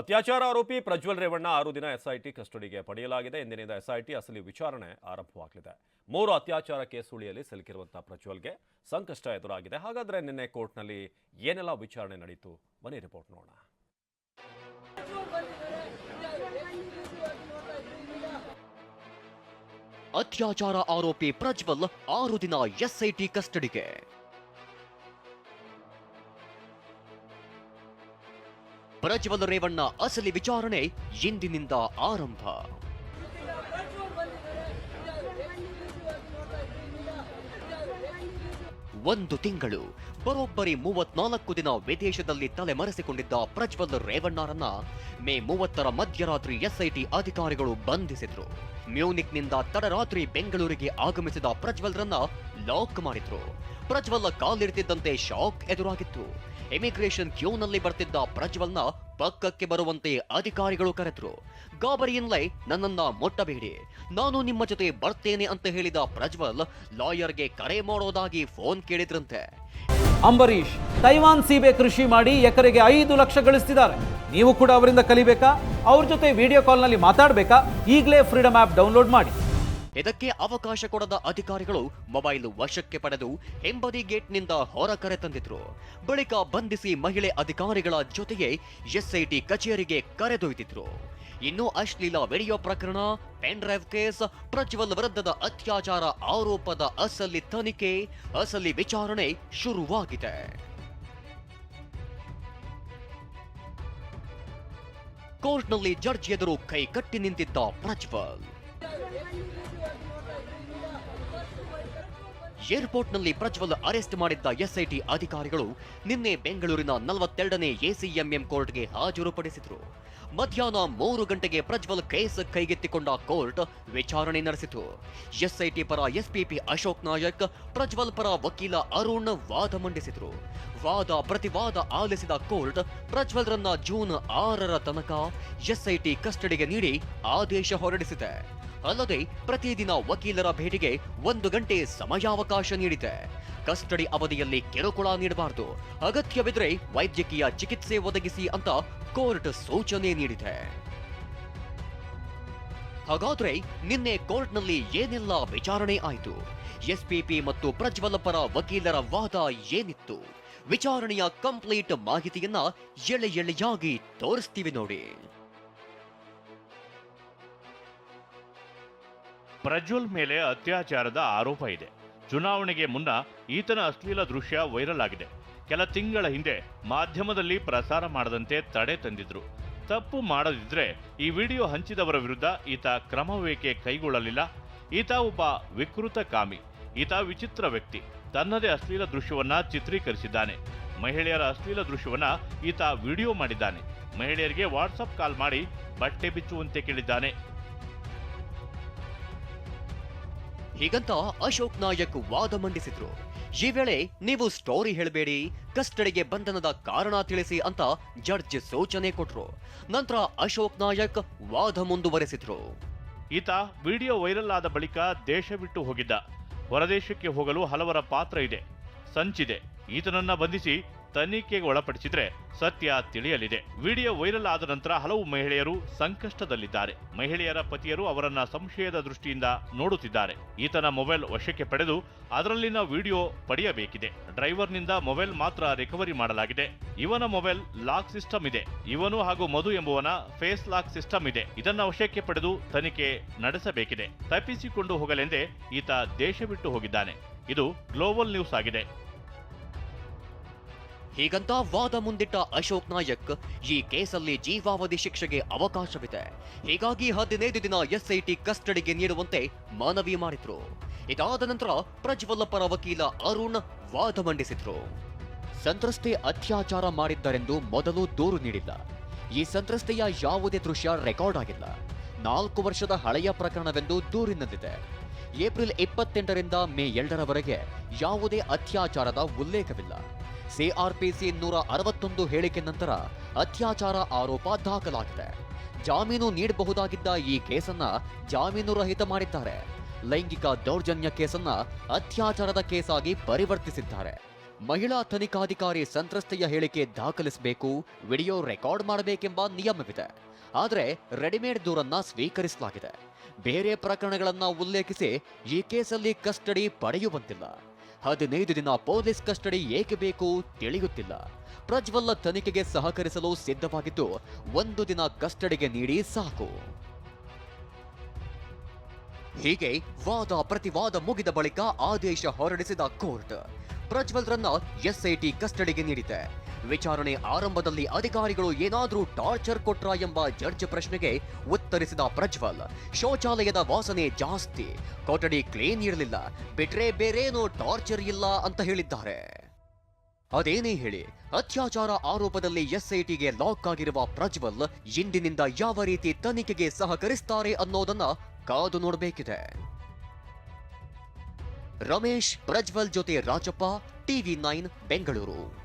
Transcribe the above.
ಅತ್ಯಾಚಾರ ಆರೋಪಿ ಪ್ರಜ್ವಲ್ ರೇವಣ್ಣ ಆರು ದಿನ ಎಸ್ಐಟಿ ಕಸ್ಟಡಿಗೆ ಪಡೆಯಲಾಗಿದೆ. ಇಂದಿನಿಂದ ಎಸ್ಐಟಿ ಅಸಲಿ ವಿಚಾರಣೆ ಆರಂಭವಾಗಲಿದೆ. ಮೂರು ಅತ್ಯಾಚಾರ ಕೇಸುಳಿಯಲ್ಲಿ ಸಿಲುಕಿರುವಂತಹ ಪ್ರಜ್ವಲ್ಗೆ ಸಂಕಷ್ಟ ಎದುರಾಗಿದೆ. ಹಾಗಾದ್ರೆ ನಿನ್ನೆ ಕೋರ್ಟ್ನಲ್ಲಿ ಏನೆಲ್ಲ ವಿಚಾರಣೆ ನಡೆಯಿತು ಬನ್ನಿ ರಿಪೋರ್ಟ್ ನೋಡೋಣ. ಅತ್ಯಾಚಾರ ಆರೋಪಿ ಪ್ರಜ್ವಲ್ ಆರು ದಿನ ಎಸ್ಐಟಿ ಕಸ್ಟಡಿಗೆ. ಪ್ರಜ್ವಲ್ ರೇವಣ್ಣ ಅಸಲಿ ವಿಚಾರಣೆ ಇಂದಿನಿಂದ ಆರಂಭ. ಒಂದು ತಿಂಗಳು, ಬರೋಬ್ಬರಿ ಮೂವತ್ನಾಲ್ಕು ದಿನ ವಿದೇಶದಲ್ಲಿ ತಲೆಮರೆಸಿಕೊಂಡಿದ್ದ ಪ್ರಜ್ವಲ್ ರೇವಣ್ಣರನ್ನ ಮೇ ಮೂವತ್ತರ ಮಧ್ಯರಾತ್ರಿ ಎಸ್ಐಟಿ ಅಧಿಕಾರಿಗಳು ಬಂಧಿಸಿದ್ರು. ಮ್ಯೂನಿಕ್ನಿಂದ ತಡರಾತ್ರಿ ಬೆಂಗಳೂರಿಗೆ ಆಗಮಿಸಿದ ಪ್ರಜ್ವಲ್ರನ್ನ ಲಾಕ್ ಮಾಡಿದ್ರು. ಪ್ರಜ್ವಲ್ ಕಾಲಿಡ್ತಿದ್ದಂತೆ ಶಾಕ್ ಎದುರಾಗಿತ್ತು. ಇಮಿಗ್ರೇಷನ್ ಕ್ಯೂನಲ್ಲಿ ಬರ್ತಿದ್ದ ಪ್ರಜ್ವಲ್ನ ಪಕ್ಕಕ್ಕೆ ಬರುವಂತೆ ಅಧಿಕಾರಿಗಳು ಕರೆದ್ರು. ಗಾಬರಿಯಿಂದಲೇ ನನ್ನನ್ನ ಮುಟ್ಟಬೇಡಿ. ನಾನು ನಿಮ್ಮ ಜೊತೆ ಬರ್ತೇನೆ ಅಂತ ಹೇಳಿದ ಪ್ರಜ್ವಲ್ ಲಾಯರ್ಗೆ ಕರೆ ಮಾಡೋದಾಗಿ ಫೋನ್ ಕೇಳಿದ್ರಂತೆ. ಅಂಬರೀಷ್, ತೈವಾನ್ ಸೀಬೆ ಕೃಷಿ ಮಾಡಿ ಎಕರೆಗೆ ಐದು ಲಕ್ಷ ಗಳಿಸ್ತಿದ್ದಾರೆ. ನೀವು ಕೂಡ ಅವರಿಂದ ಕಲಿಬೇಕಾ? ಅವ್ರ ಜೊತೆ ವಿಡಿಯೋ ಕಾಲ್ನಲ್ಲಿ ಮಾತಾಡಬೇಕಾ? ಈಗಲೇ ಫ್ರೀಡಮ್ ಆ್ಯಪ್ ಡೌನ್ಲೋಡ್ ಮಾಡಿ. ಇದಕ್ಕೆ ಅವಕಾಶ ಕೊಡದ ಅಧಿಕಾರಿಗಳು ಮೊಬೈಲ್ ವಶಕ್ಕೆ ಪಡೆದು ಹೆಂಬದಿ ಗೇಟ್ನಿಂದ ಹೊರ ಕರೆ ತಂದಿದ್ರು. ಬಳಿಕ ಬಂಧಿಸಿ ಮಹಿಳೆ ಅಧಿಕಾರಿಗಳ ಜೊತೆಗೆ ಎಸ್ಐಟಿ ಕಚೇರಿಗೆ ಕರೆದೊಯ್ದಿದ್ರು ಇನ್ನು ಅಶ್ಲೀಲ ವಿಡಿಯೋ ಪ್ರಕರಣ, ಪೆನ್ ಡ್ರೈವ್ ಕೇಸ್, ಪ್ರಜ್ವಲ್ ವಿರುದ್ಧದ ಅತ್ಯಾಚಾರ ಆರೋಪದ ಅಸಲಿ ತನಿಖೆ, ಅಸಲಿ ವಿಚಾರಣೆ ಶುರುವಾಗಿದೆ. ಕೋರ್ಟ್ನಲ್ಲಿ ಜಡ್ಜ್ ಎದುರು ಕೈ ಕಟ್ಟಿ ನಿಂತಿದ್ದ ಪ್ರಜ್ವಲ್. ಏರ್ಪೋರ್ಟ್ನಲ್ಲಿ ಪ್ರಜ್ವಲ್ ಅರೆಸ್ಟ್ ಮಾಡಿದ್ದ ಎಸ್ಐಟಿ ಅಧಿಕಾರಿಗಳು ನಿನ್ನೆ ಬೆಂಗಳೂರಿನ ನಲವತ್ತೆರಡನೇ ಎಸಿಎಂಎಂ ಕೋರ್ಟ್ಗೆ ಹಾಜರುಪಡಿಸಿದ್ರು. ಮಧ್ಯಾಹ್ನ ಮೂರು ಗಂಟೆಗೆ ಪ್ರಜ್ವಲ್ ಕೇಸ್ ಕೈಗೆತ್ತಿಕೊಂಡ ಕೋರ್ಟ್ ವಿಚಾರಣೆ ನಡೆಸಿತು. ಎಸ್ಐಟಿ ಪರ ಎಸ್ಪಿಪಿ ಅಶೋಕ್ ನಾಯಕ್, ಪ್ರಜ್ವಲ್ ಪರ ವಕೀಲ ಅರುಣ್ ವಾದ ಮಂಡಿಸಿದ್ರು. ವಾದ ಪ್ರತಿವಾದ ಆಲಿಸಿದ ಕೋರ್ಟ್ ಪ್ರಜ್ವಲ್ರನ್ನ ಜೂನ್ ಆರರ ತನಕ ಎಸ್ಐಟಿ ಕಸ್ಟಡಿಗೆ ನೀಡಿ ಆದೇಶ ಹೊರಡಿಸಿದೆ. ಅಲ್ಲದೆ ಪ್ರತಿದಿನ ವಕೀಲರ ಭೇಟಿಗೆ ಒಂದು ಗಂಟೆ ಸಮಯಾವಕಾಶ ನೀಡಿದೆ ಕಸ್ಟಡಿ ಅವಧಿಯಲ್ಲಿ ಕಿರುಕುಳ ನೀಡಬಾರದು. ಅಗತ್ಯವಿದ್ರೆ ವೈದ್ಯಕೀಯ ಚಿಕಿತ್ಸೆ ಒದಗಿಸಿ ಅಂತ ಕೋರ್ಟ್ ಸೂಚನೆ ನೀಡಿದೆ. ಹಾಗಾದ್ರೆ ನಿನ್ನೆ ಕೋರ್ಟ್ನಲ್ಲಿ ಏನೆಲ್ಲ ವಿಚಾರಣೆ ಆಯಿತು? ಎಸ್ಪಿಪಿ ಮತ್ತು ಪ್ರಜ್ವಲ್ ಪರ ವಕೀಲರ ವಾದ ಏನಿತ್ತು? ವಿಚಾರಣೆಯ ಕಂಪ್ಲೀಟ್ ಮಾಹಿತಿಯನ್ನ ಎಳೆ ಎಳೆಯಾಗಿ ತೋರಿಸ್ತೀವಿ ನೋಡಿ. ಪ್ರಜ್ವಲ್ ಮೇಲೆ ಅತ್ಯಾಚಾರದ ಆರೋಪ ಇದೆ. ಚುನಾವಣೆಗೆ ಮುನ್ನ ಈತನ ಅಶ್ಲೀಲ ದೃಶ್ಯ ವೈರಲ್ ಆಗಿದೆ. ಕೆಲ ತಿಂಗಳ ಹಿಂದೆ ಮಾಧ್ಯಮದಲ್ಲಿ ಪ್ರಸಾರ ಮಾಡದಂತೆ ತಡೆ ತಂದಿದ್ರು. ತಪ್ಪು ಮಾಡದಿದ್ರೆ ಈ ವಿಡಿಯೋ ಹಂಚಿದವರ ವಿರುದ್ಧ ಈತ ಕ್ರಮವೇಕೆ ಕೈಗೊಳ್ಳಲಿಲ್ಲ. ಈತ ಒಬ್ಬ ವಿಕೃತ ಕಾಮಿ. ಈತ ವಿಚಿತ್ರ ವ್ಯಕ್ತಿ. ತನ್ನದೇ ಅಶ್ಲೀಲ ದೃಶ್ಯವನ್ನ ಚಿತ್ರೀಕರಿಸಿದ್ದಾನೆ. ಮಹಿಳೆಯರ ಅಶ್ಲೀಲ ದೃಶ್ಯವನ್ನ ಈತ ವಿಡಿಯೋ ಮಾಡಿದ್ದಾನೆ. ಮಹಿಳೆಯರಿಗೆ ವಾಟ್ಸಪ್ ಕಾಲ್ ಮಾಡಿ ಬಟ್ಟೆ ಬಿಚ್ಚುವಂತೆ ಕೇಳಿದ್ದಾನೆ. ಹೀಗಂತ ಅಶೋಕ್ ನಾಯಕ್ ವಾದ ಮಂಡಿಸಿದ್ರು. ಈ ವೇಳೆ ನೀವು ಸ್ಟೋರಿ ಹೇಳಬೇಡಿ, ಕಸ್ಟಡಿಗೆ ಬಂಧನದ ಕಾರಣ ತಿಳಿಸಿ ಅಂತ ಜಡ್ಜ್ ಸೂಚನೆ ಕೊಟ್ರು. ನಂತರ ಅಶೋಕ್ ನಾಯಕ್ ವಾದ ಮುಂದುವರೆಸಿದ್ರು. ಈತ ವಿಡಿಯೋ ವೈರಲ್ ಆದ ಬಳಿಕ ದೇಶ ಬಿಟ್ಟು ಹೋಗಿದ್ದ. ಹೊರದೇಶಕ್ಕೆ ಹೋಗಲು ಹಲವರ ಪಾತ್ರ ಇದೆ. ಸಂಚಿದೆ. ಈತನನ್ನ ಬಂಧಿಸಿ ತನಿಖೆಗೆ ಒಳಪಡಿಸಿದ್ರೆ ಸತ್ಯ ತಿಳಿಯಲಿದೆ. ವಿಡಿಯೋ ವೈರಲ್ ಆದ ನಂತರ ಹಲವು ಮಹಿಳೆಯರು ಸಂಕಷ್ಟದಲ್ಲಿದ್ದಾರೆ. ಮಹಿಳೆಯರ ಪತಿಯರು ಅವರನ್ನ ಸಂಶಯದ ದೃಷ್ಟಿಯಿಂದ ನೋಡುತ್ತಿದ್ದಾರೆ. ಈತನ ಮೊಬೈಲ್ ವಶಕ್ಕೆ ಪಡೆದು ಅದರಲ್ಲಿನ ವಿಡಿಯೋ ಪಡೆಯಬೇಕಿದೆ. ಡ್ರೈವರ್ನಿಂದ ಮೊಬೈಲ್ ಮಾತ್ರ ರಿಕವರಿ ಮಾಡಲಾಗಿದೆ. ಇವನ ಮೊಬೈಲ್ ಲಾಕ್ ಸಿಸ್ಟಮ್ ಇದೆ. ಇವನು ಹಾಗೂ ಮಧು ಎಂಬುವನ ಫೇಸ್ ಲಾಕ್ ಸಿಸ್ಟಮ್ ಇದೆ. ಇದನ್ನ ವಶಕ್ಕೆ ಪಡೆದು ತನಿಖೆ ನಡೆಸಬೇಕಿದೆ. ತಪ್ಪಿಸಿಕೊಂಡು ಹೋಗಲೆಂದೇ ಈತ ದೇಶ ಬಿಟ್ಟು ಹೋಗಿದ್ದಾನೆ. ಇದು ಗ್ಲೋಬಲ್ ನ್ಯೂಸ್ ಆಗಿದೆ. ಹೀಗಂತ ವಾದ ಮುಂದಿಟ್ಟ ಅಶೋಕ್ ನಾಯಕ್ ಈ ಕೇಸಲ್ಲಿ ಜೀವಾವಧಿ ಶಿಕ್ಷೆಗೆ ಅವಕಾಶವಿದೆ. ಹೀಗಾಗಿ ಹದಿನೈದು ದಿನ ಎಸ್ಐಟಿ ಕಸ್ಟಡಿಗೆ ನೀಡುವಂತೆ ಮನವಿ ಮಾಡಿದ್ರು. ಇದಾದ ನಂತರ ಪ್ರಜ್ವಲ್ಲ ಪರ ವಕೀಲ ಅರುಣ್ ವಾದ ಮಂಡಿಸಿದ್ರು. ಸಂತ್ರಸ್ತೆ ಅತ್ಯಾಚಾರ ಮಾಡಿದ್ದರೆಂದು ಮೊದಲು ದೂರು ನೀಡಿಲ್ಲ. ಈ ಸಂತ್ರಸ್ತೆಯ ಯಾವುದೇ ದೃಶ್ಯ ರೆಕಾರ್ಡ್ ಆಗಿಲ್ಲ. ನಾಲ್ಕು ವರ್ಷದ ಹಳೆಯ ಪ್ರಕರಣವೆಂದು ದೂರಿನಲ್ಲಿದೆ. ಏಪ್ರಿಲ್ ಇಪ್ಪತ್ತೆಂಟರಿಂದ ಮೇ ಎರಡರವರೆಗೆ ಯಾವುದೇ ಅತ್ಯಾಚಾರದ ಉಲ್ಲೇಖವಿಲ್ಲ. ಸಿಆರ್ಪಿಸಿ ನೂರ ಅರವತ್ತೊಂದು ಹೇಳಿಕೆ ನಂತರ ಅತ್ಯಾಚಾರ ಆರೋಪ ದಾಖಲಾಗಿದೆ. ಜಾಮೀನು ನೀಡಬಹುದಾಗಿದ್ದ ಈ ಕೇಸನ್ನ ಜಾಮೀನು ರಹಿತ ಮಾಡಿದ್ದಾರೆ. ಲೈಂಗಿಕ ದೌರ್ಜನ್ಯ ಕೇಸನ್ನ ಅತ್ಯಾಚಾರದ ಕೇಸಾಗಿ ಪರಿವರ್ತಿಸಿದ್ದಾರೆ. ಮಹಿಳಾ ತನಿಖಾಧಿಕಾರಿ ಸಂತ್ರಸ್ತೆಯ ಹೇಳಿಕೆ ದಾಖಲಿಸಬೇಕು, ವಿಡಿಯೋ ರೆಕಾರ್ಡ್ ಮಾಡಬೇಕೆಂಬ ನಿಯಮವಿದೆ. ಆದರೆ ರೆಡಿಮೇಡ್ ದೂರನ್ನ ಸ್ವೀಕರಿಸಲಾಗಿದೆ. ಬೇರೆ ಪ್ರಕರಣಗಳನ್ನು ಉಲ್ಲೇಖಿಸಿ ಈ ಕೇಸಲ್ಲಿ ಕಸ್ಟಡಿ ಪಡೆಯುವಂತಿಲ್ಲ. ಹದಿನೈದು ದಿನ ಪೊಲೀಸ್ ಕಸ್ಟಡಿ ಏಕೆ ಬೇಕು ತಿಳಿಯುತ್ತಿಲ್ಲ. ಪ್ರಜ್ವಲ್ಲ ತನಿಖೆಗೆ ಸಹಕರಿಸಲು ಸಿದ್ಧವಾಗಿದ್ದು, ಒಂದು ದಿನ ಕಸ್ಟಡಿಗೆ ನೀಡಿ ಸಾಕು. ಹೀಗೆ ವಾದ ಪ್ರತಿವಾದ ಮುಗಿದ ಬಳಿಕ ಆದೇಶ ಹೊರಡಿಸಿದ ಕೋರ್ಟ್. ಪ್ರಜ್ವಲ್ರನ್ನ ಎಸ್ಐಟಿ ಕಸ್ಟಡಿಗೆ ನೀಡಿದೆ. ವಿಚಾರಣೆ ಆರಂಭದಲ್ಲಿ ಅಧಿಕಾರಿಗಳು ಏನಾದರೂ ಟಾರ್ಚರ್ ಕೊಟ್ರಾ ಎಂಬ ಜಡ್ಜ್ ಪ್ರಶ್ನೆಗೆ ಉತ್ತರಿಸಿದ ಪ್ರಜ್ವಲ್, ಶೌಚಾಲಯದ ವಾಸನೆ ಜಾಸ್ತಿ, ಕೊಠಡಿ ಕ್ಲೀನ್ ಇರಲಿಲ್ಲ, ಬಿಟ್ರೆ ಬೇರೇನೋ ಟಾರ್ಚರ್ ಇಲ್ಲ ಅಂತ ಹೇಳಿದ್ದಾರೆ. ಅದೇನೇ ಹೇಳಿ, ಅತ್ಯಾಚಾರ ಆರೋಪದಲ್ಲಿ ಎಸ್ಐಟಿಗೆ ಲಾಕ್ ಆಗಿರುವ ಪ್ರಜ್ವಲ್ ಇಂದಿನಿಂದ ಯಾವ ರೀತಿ ತನಿಖೆಗೆ ಸಹಕರಿಸ್ತಾರೆ ಅನ್ನೋದನ್ನ ಕಾದು ನೋಡಬೇಕಿದೆ. ರಮೇಶ್ ಪ್ರಜ್ವಲ್ ಜೊತೆ ರಾಜಪ್ಪ ಟಿವಿ ನೈನ್ ಬೆಂಗಳೂರು.